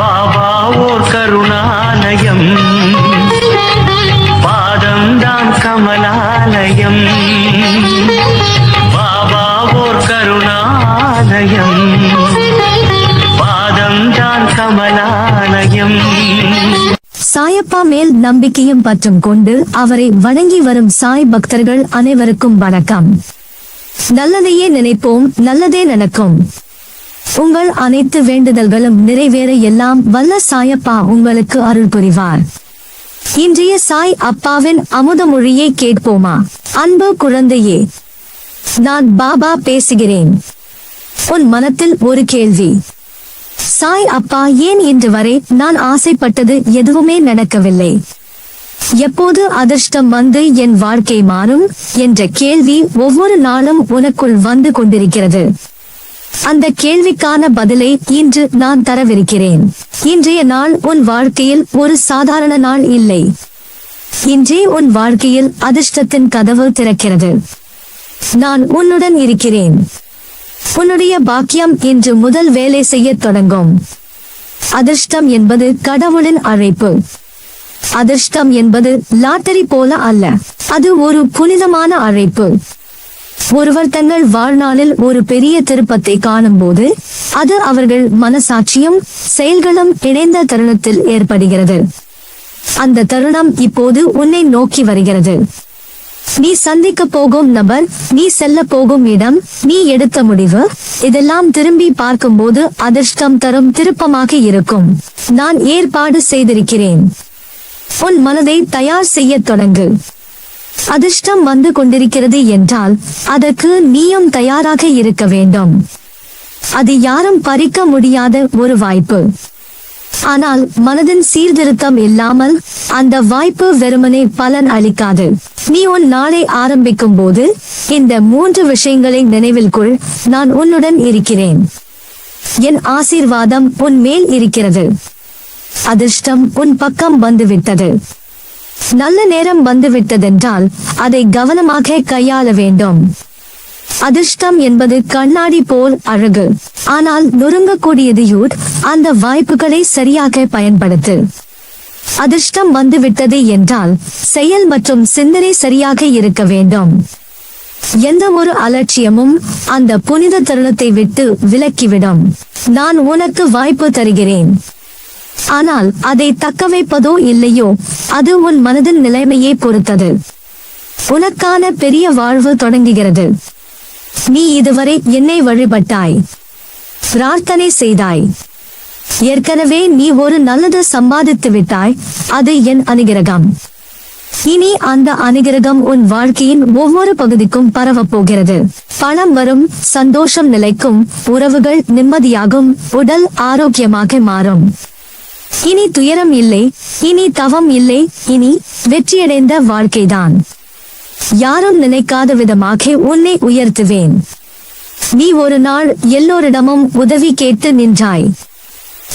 பாபா ஓர் கருணாலயம். பாதம்தான் கமலாலயம். பாபா ஓர் கருணாலயம். பாதம்தான் கமலாலயம். சாயப்பா மேல் நம்பிக்கையும் பற்றும் கொண்டு அவரை வணங்கி வரும் சாய் பக்தர்கள் அனைவருக்கும் வணக்கம். நல்லதையே நினைப்போம் நல்லதே நடக்கும். உங்கள் அனைத்து வேண்டுதல்களும் நிறைவேற எல்லாம் வல்ல சாயப்பா உங்களுக்கு அருள் புரிவார். இன்றைய சாய் அப்பாவின் அமுத மொழியை கேட்போமா? அன்பு குழந்தையே நான் பாபா பேசுகிறேன். உன் மனத்தில் ஒரு கேள்வி. சாய் அப்பா ஏன் இன்று வரை நான் ஆசைப்பட்டது எதுவுமே நடக்கவில்லை? எப்போது அதிர்ஷ்டம் வந்து என் வாழ்க்கை மாறும்? என்ற கேள்வி ஒவ்வொரு நாளும் உனக்குள் வந்து கொண்டிருக்கிறது. அந்த கேள்விக்கான பதிலை இன்று நான் தரவிருக்கிறேன். இன்றைய நாள் உன் வாழ்க்கையில் ஒரு சாதாரண நாள் இல்லை. இன்றே உன் வாழ்க்கையில் அதிர்ஷ்டத்தின் கதவு திறக்கிறது. நான் உன்னுடன் இருக்கிறேன். உன்னுடைய பாக்கியம் இன்று முதல் வேலை செய்யத் தொடங்கும். அதிர்ஷ்டம் என்பது கடவுளின் அழைப்பு. அதிர்ஷ்டம் என்பது லாட்டரி போல அல்ல. அது ஒரு புனிதமான அழைப்பு. ஒருவர் தங்கள் வாழ்நாளில் ஒரு பெரிய திருப்பத்தை காணும்போது அது அவர்கள் மனசாட்சியும் செயல்களும் இணைந்த தருணத்தில் ஏற்படுகிறது. அந்த தருணம் இப்போது உன்னை நோக்கி வருகிறது. நீ சந்திக்க போகும் நபர் நீ செல்ல போகும் இடம் நீ எடுத்த முடிவு இதெல்லாம் திரும்பி பார்க்கும்போது அதிர்ஷ்டம் தரும் திருப்பமாக இருக்கும். நான் ஏற்பாடு செய்திருக்கிறேன். உன் மனதை தயார் செய்யத் தொடங்கு. அதிர்ஷ்டம் வந்து கொண்டிருக்கிறது என்றால் அதற்கு நீயும் தயாராக இருக்க வேண்டும். அது யாரும் பறிக்க முடியாத ஒரு வாய்ப்பு. ஆனால் மனதின் சீர்திருத்தம் இல்லாமல் அந்த வாய்ப்பு வெறுமனே பலன் அளிக்காது. நீ உன் நாளை ஆரம்பிக்கும் போது இந்த மூன்று விஷயங்களை நினைவில் கொள் நான் உன்னுடன் இருக்கிறேன். என் ஆசீர்வாதம் உன் மேல் இருக்கிறது. அதிர்ஷ்டம் உன் பக்கம் வந்துவிட்டது. நல்ல நேரம் வந்துவிட்டதென்றால் அதை கவனமாக கையாள வேண்டும். அதிர்ஷ்டம் என்பது கண்ணாடி போல் அழகு. ஆனால் நொறுங்கக்கூடியது அந்த வாய்ப்புகளை சரியாக பயன்படுத்து. அதிர்ஷ்டம் வந்துவிட்டது என்றால் செயல் மற்றும் சிந்தனை சரியாக இருக்க வேண்டும். எந்த ஒரு அலட்சியமும் அந்த புனித தருணத்தை விட்டு விலக்கிவிடும். நான் உனக்கு வாய்ப்பு தருகிறேன். ஆனால் அதை தக்க வைப்பதோ இல்லையோ? அது உன் மனதின் நிலைமையை பொறுத்தது. உனக்கான பெரிய வாழ்வு தொடங்குகிறது. நீ இதுவரை என்னை வழிபட்டாய். பிரார்த்தனை செய்தாய். ஏற்கனவே நீ ஒரு நல்லது சம்பாதித்து விட்டாய். அது என் அனுகிரகம். இனி அந்த அனுகிரகம் உன் வாழ்க்கையின் ஒவ்வொரு பகுதிக்கும் பரவப் போகிறது. பணம் வரும் சந்தோஷம் நிலைக்கும் உறவுகள் நிம்மதியாகும் உடல் ஆரோக்கியமாக மாறும். இனி துயரம் இல்லை இனி தவம் இல்லை இனி வெற்றியடைந்த வாழ்க்கைதான். யாரும் நினைக்காத விதமாக உன்னை உயர்த்துவேன். நீ ஒரு நாள் எல்லோரிடமும் உதவி கேட்டு நின்றாய்.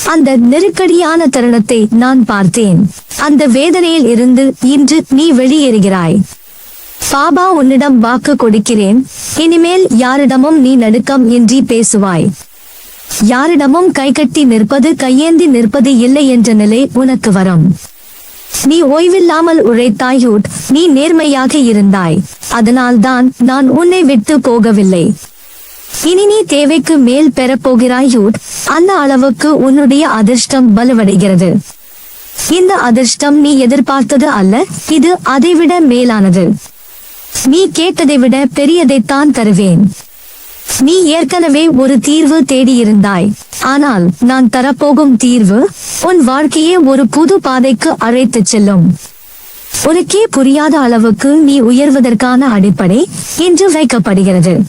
அந்த நெருக்கடியான தருணத்தை நான் பார்த்தேன். அந்த வேதனையில் இருந்து இன்று நீ வெளியேறுகிறாய். பாபா உன்னிடம் வாக்கு கொடுக்கிறேன் இனிமேல் யாரிடமும் நீ நடுக்கம் இன்றி பேசுவாய். யாரிடமும் கைகட்டி நிற்பது கையேந்தி நிற்பது இல்லை என்ற நிலை உனக்கு வரும். நீ ஓய்வில்லாமல் உழைத்தாயூட் நீ நேர்மையாக இருந்தாய். அதனால்தான் நான் உன்னை விட்டு போகவில்லை. இனி நீ தேவைக்கு மேல் பெறப்போகிறாயூட் அந்த அளவுக்கு உன்னுடைய அதிர்ஷ்டம் வலுவடைகிறது. இந்த அதிர்ஷ்டம் நீ எதிர்பார்த்தது அல்ல இது அதைவிட மேலானது. நீ கேட்டதை விட பெரியதைத்தான் தருவேன். நீ ஏற்கனவே ஒரு தீர்வு தேடியிருந்தாய். ஆனால் நான் தரப்போகும் தீர்வு உன் வாழ்க்கையே ஒரு புது பாதைக்கு அழைத்துச் செல்லும். உனக்கே புரியாத அளவுக்கு நீ உயர்வதற்கான அடிப்படை இன்று வைக்கப்படுகிறது.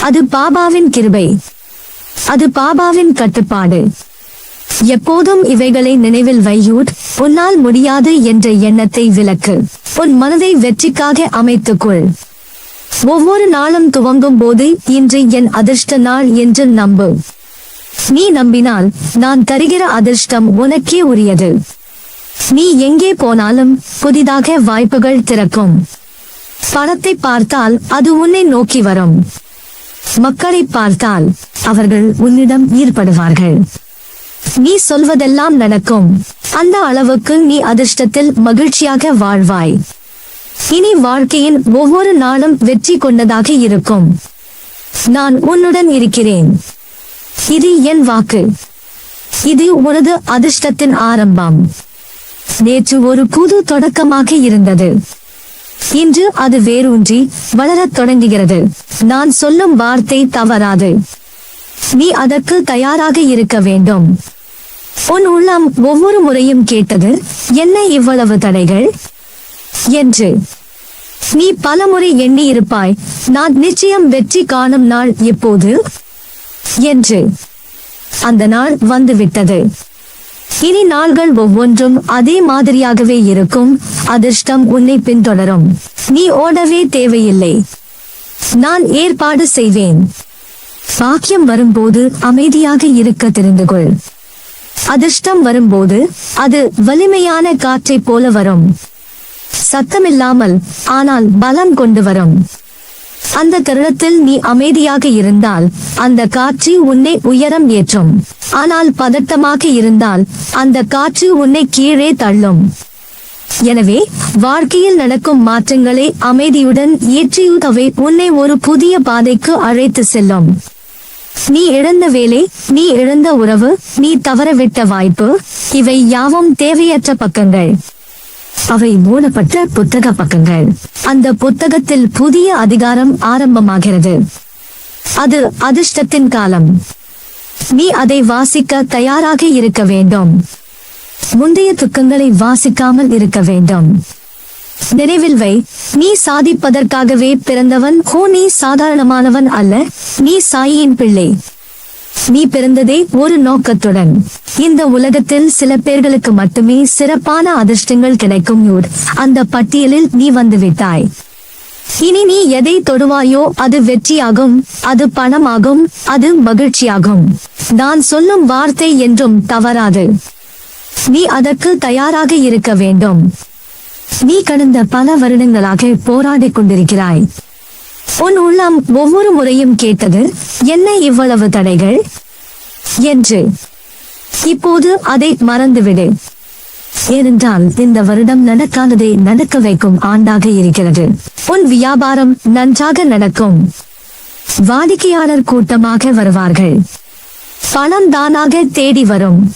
அது பாபாவின் கிருபை. அது பாபாவின் கட்டுப்பாடு. எப்போதும் இவைகளை நினைவில் வையூட் உன்னால் முடியாது என்ற எண்ணத்தை விலக்கு உன் மனதை வெற்றிக்காக அமைத்துக்கொள். ஒவ்வொரு நாளும் துவங்கும் போது இன்று என் அதிர்ஷ்ட நாள் என்று நம்பு. நீ நம்பினால் நான் தருகிற அதிர்ஷ்டம் உனக்கே உரியது. நீ எங்கே போனாலும் புதிதாக வாய்ப்புகள் திறக்கும். பணத்தை பார்த்தால் அது உன்னை நோக்கி வரும். மக்களை பார்த்தால் அவர்கள் உன்னிடம் ஈர்ப்படுவார்கள் நீ சொல்வதெல்லாம் நடக்கும். அந்த அளவுக்கு நீ அதிர்ஷ்டத்தில் மகிழ்ச்சியாக வாழ்வாய். இனி வாழ்க்கையின் ஒவ்வொரு நாளும் வெற்றி கொண்டதாக இருக்கும். நான் உன்னுடன் இருக்கிறேன். இது என் வாக்கு. இது உனது அதிர்ஷ்டத்தின் ஆரம்பம். நேற்று ஒரு புது தொடக்கமாக இருந்தது. இன்று அது வேரூன்றி வளரத் தொடங்குகிறது. நான் சொல்லும் வார்த்தை தவறாது. நீ அதற்கு தயாராக இருக்க வேண்டும். உன் உள்ளம் ஒவ்வொரு முறையும் கேட்டது என்ன இவ்வளவு தடைகள்? என்று. நீ பலமுறை எண்ணி இருப்பாய் நான் நிச்சயம் வெற்றி காணும் நாள் எப்போது? என்று. அந்த நாள் வந்துவிட்டது. இனி நாள்கள் ஒவ்வொன்றும் அதே மாதிரியாகவே இருக்கும். அதிர்ஷ்டம் உன்னை பின்தொடரும். நீ ஓடவே தேவையில்லை. நான் ஏற்பாடு செய்வேன். பாக்கியம் வரும்போது அமைதியாக இருக்க தெரிந்து கொள் அதிர்ஷ்டம் வரும்போது அது வலிமையான காற்றைப் போல வரும். சத்தமில்லாமல் ஆனால் பலம் கொண்டு வரும். அந்த தருணத்தில் நீ அமைதியாக இருந்தால் அந்த காற்று உன்னை உயரம் ஏற்றும். ஆனால் பதட்டமாக இருந்தால் அந்த காற்று உன்னை கீழே தள்ளும். எனவே வாழ்க்கையில் நடக்கும் மாற்றங்களை அமைதியுடன் ஏற்றியுதவை உன்னை ஒரு புதிய பாதைக்கு அழைத்து செல்லும். நீ இழந்த வேலை நீ இழந்த உறவு நீ தவறவிட்ட வாய்ப்பு இவை யாவும் தேவையற்ற பக்கங்கள். அவை மூடப்பட்ட புத்தக பக்கங்கள். அந்த புத்தகத்தில் புதிய அதிகாரம் ஆரம்பமாகிறது. அது அதிர்ஷ்டத்தின் காலம். நீ அதை வாசிக்க தயாராக இருக்க வேண்டும். முந்தைய துக்கங்களை வாசிக்காமல் இருக்க வேண்டும். நினைவில் வை நீ சாதிப்பதற்காகவே பிறந்தவன் ஹோ நீ சாதாரணமானவன் அல்ல நீ சாயியின் பிள்ளை. நீ பிறந்ததே ஒரு நோக்கத்துடன். இந்த உலகத்தில் சில பேர்களுக்கு மட்டுமே சிறப்பான அதிர்ஷ்டங்கள் கிடைக்கும் யூர். அந்த பட்டியலில் நீ வந்துவிட்டாய் இனி நீ எதை தொடுவாயோ அது வெற்றியாகும் அது பணமாகும் அது மகிழ்ச்சியாகும். நான் சொல்லும் வார்த்தை என்றும் தவறாது. நீ அதற்கு தயாராக இருக்க வேண்டும். நீ கடந்த பல வருடங்களாக போராடிக் கொண்டிருக்கிறாய். உன் உள்ளம் ஒவ்வொரு முறையும் கேட்டது என்ன இவ்வளவு தடைகள்? என்று. இப்போது அதை மறந்துவிடு. ஏனென்றால் இந்த வருடம் நடக்காததை நடக்க வைக்கும் ஆண்டாக இருக்கிறது. உன் வியாபாரம் நன்றாக நடக்கும். வாடிக்கையாளர் கூட்டமாக வருவார்கள். பணம் தானாக தேடி வரும்.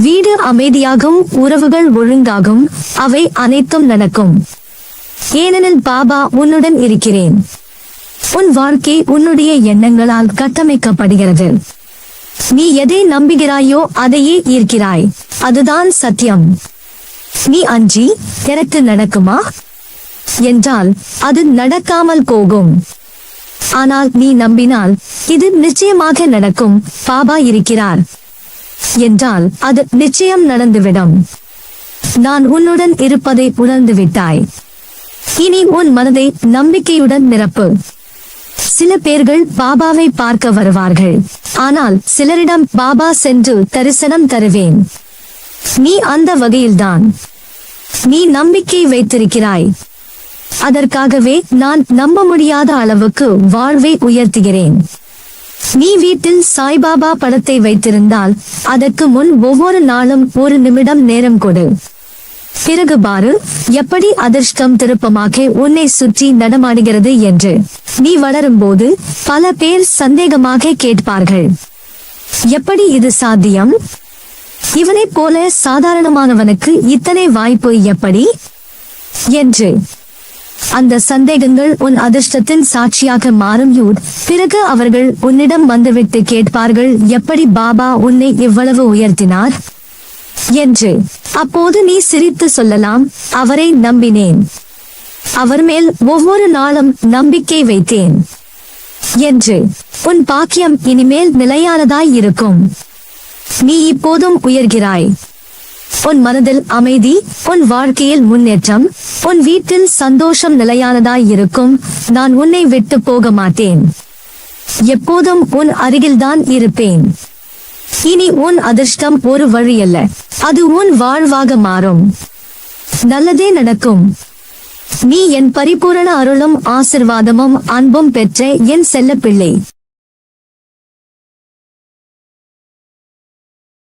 வீடு அமைதியாகும் உறவுகள் ஒழுங்காகும் அவை அனைத்தும் நடக்கும். ஏனெனில் பாபா உன்னுடன் இருக்கிறேன். உன் வாழ்க்கை உன்னுடைய எண்ணங்களால் கட்டமைக்கப்படுகிறது. நீ எதை நம்புகிறாயோ அதையே ஈர்க்கிறாய். அதுதான் சத்தியம். நீ அஞ்சி எனக்கு நடக்குமா? என்றால் அது நடக்காமல் போகும். ஆனால் நீ நம்பினால் இது நிச்சயமாக நடக்கும். பாபா இருக்கிறார். என்றால் அது நிச்சயம் நடந்துவிடும். நான் உன்னுடன் இருப்பதை உணர்ந்து விட்டாய் இனி உன் மனதை நம்பிக்கையுடன் நிரப்பு. சில பேர்கள் பாபாவை பார்க்க வருவார்கள். ஆனால் சிலரிடம் பாபா சென்று தரிசனம் தருவேன். நீ அந்த வகையில்தான். நீ நம்பிக்கை வைத்திருக்கிறாய். அதற்காகவே நான் நம்ப முடியாத அளவுக்கு வாழ்வை உயர்த்துகிறேன். நீ வீட்டில் சாய்பாபா படத்தை வைத்திருந்தால் அதற்கு முன் ஒவ்வொரு நாளும் ஒரு நிமிடம் நேரம் கொடு. பிறகு பாரு எப்படி அதிர்ஷ்டம் திருப்பமாக உன்னை சுற்றி நடமாடுகிறது என்று. நீ வளரும்போது பல பேர் சந்தேகமாக கேட்பார்கள். எப்படி இது சாத்தியம்? இவனைப் போல சாதாரணமானவனுக்கு இத்தனை வாய்ப்பு எப்படி? என்று. அந்த சந்தேகங்கள் உன் அதிர்ஷ்டத்தின் சாட்சியாக மாறும் யூத் பிறகு அவர்கள் உன்னிடம் வந்துவிட்டு கேட்பார்கள் எப்படி பாபா உன்னை இவ்வளவு உயர்த்தினார்? என்று. அப்போது நீ சிரித்து சொல்லலாம் அவரை நம்பினேன். அவர் மேல் ஒவ்வொரு நாளும் நம்பிக்கை வைத்தேன். என்று. உன் பாக்கியம் இனிமேல் நிலையானதாய் இருக்கும். நீ இப்போதும் உயர்கிறாய். உன் மனதில் அமைதி உன் வாழ்க்கையில் முன்னேற்றம் உன் வீட்டில் சந்தோஷம் நிலையானதாய் இருக்கும். நான் உன்னை விட்டு போக மாட்டேன். எப்போதும் உன் அருகில்தான் இருப்பேன். இனி உன் அதிர்ஷ்டம் ஒரு வழி அல்ல அது உன் வாழ்வாக மாறும். நல்லதே நடக்கும். நீ என் பரிபூரண அருளும் ஆசிர்வாதமும் அன்பும் பெற்ற என் செல்ல பிள்ளை